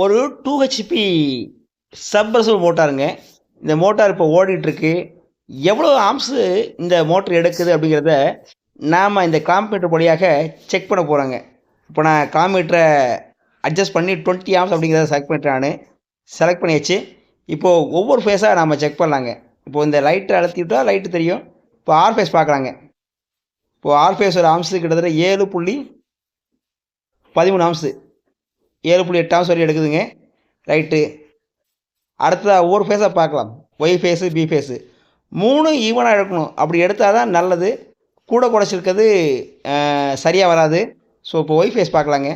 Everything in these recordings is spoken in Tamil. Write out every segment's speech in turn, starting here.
ஒரு டூ ஹெச்பி சப்ரசர் மோட்டாருங்க. இந்த மோட்டார் இப்போ ஓடிட்டுருக்கு. எவ்வளோ ஆம்ஸு இந்த மோட்டர் எடுக்குது அப்படிங்கிறத நாம் இந்த காம்பீட்டர் வழியாக செக் பண்ண போகிறோங்க இப்போ நான் காமீட்டரை அட்ஜஸ்ட் பண்ணி டுவெண்ட்டி ஆம்ஸ் அப்படிங்கிறத செலக்ட் பண்ணிட்டேன் நான். செலக்ட் பண்ணியாச்சு. இப்போது ஒவ்வொரு ஃபேஸாக நாம் செக் பண்ணலாங்க. இப்போது இந்த லைட்டை அழுத்திவிட்டா லைட்டு தெரியும். இப்போ ஆர் ஃபேஸ் பார்க்குறாங்க இப்போது ஆர் ஃபேஸ் ஒரு ஆம்ஸு கிட்டத்தட்ட ஏழு புள்ளி பதிமூணு ஆம்ஸு ஏழு புள்ளி எட்டாம் ஆம்ஸ் எடுக்குதுங்க. ரைட்டு அடுத்ததாக ஒவ்வொரு ஃபேஸாக பார்க்கலாம். ஒய் ஃபேஸு பி ஃபேஸு மூணு ஈவனாக எடுக்கணும். அப்படி எடுத்தால் தான் நல்லது. கூட குறைச்சிருக்கிறது சரியாக வராது. ஸோ இப்போ ஒய் ஃபேஸ் பார்க்கலாங்க.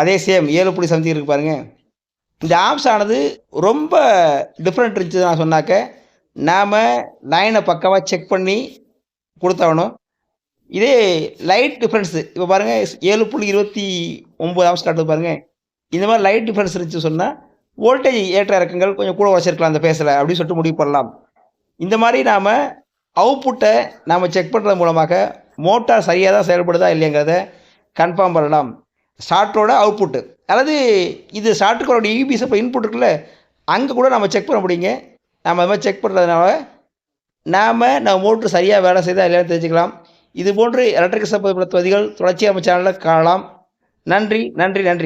அதே சேம் ஏழு புள்ளி சம்திங் இருக்குது பாருங்கள் இந்த ஆப்ஸ் ஆனது ரொம்ப டிஃப்ரெண்ட் இருந்துச்சு நான் சொன்னாக்க நாம் லைனை பக்கமாக செக் பண்ணி கொடுத்தாகணும் இதே லைட் டிஃப்ரென்ஸு இப்போ பாருங்கள் ஏழு புள்ளி இருபத்தி ஒம்பது ஆம்ஸ் காட்டுது பாருங்கள் இந்த மாதிரி லைட் டிஃப்ரென்ஸ் இருந்துச்சு சொன்னால் வோல்டேஜ் ஏற்ற இறக்கங்கள் கொஞ்சம் கூட வச்சிருக்கலாம் அந்த பேசலை அப்படின்னு சொல்லிட்டு முடிவு பண்ணலாம். இந்த மாதிரி நாம் அவுட்புட்டை நாம் செக் பண்ணுறது மூலமாக மோட்டார் சரியாக தான் செயல்படுதா இல்லைங்கிறத கன்ஃபார்ம் பண்ணலாம். ஷார்ட்டோட அவுட்புட்டு அதாவது இது ஸ்டார்ட்டுக்கோட இபிஎஸ் இப்போ இன்புட் இருக்குல்ல அங்கே கூட நம்ம செக் பண்ண முடியுங்க. நம்ம அது மாதிரி செக் பண்ணுறதுனால நாம் நம்ம மோட்ரு சரியாக வேலை செய்தால் இல்லைன்னு தெரிஞ்சுக்கலாம். இது போன்று எலக்ட்ரிக்கல் சம்பந்தப்பட்ட பதிவுகள் தொடர்ச்சியாக நம்ம சேனலில் காணலாம். நன்றி நன்றி நன்றி.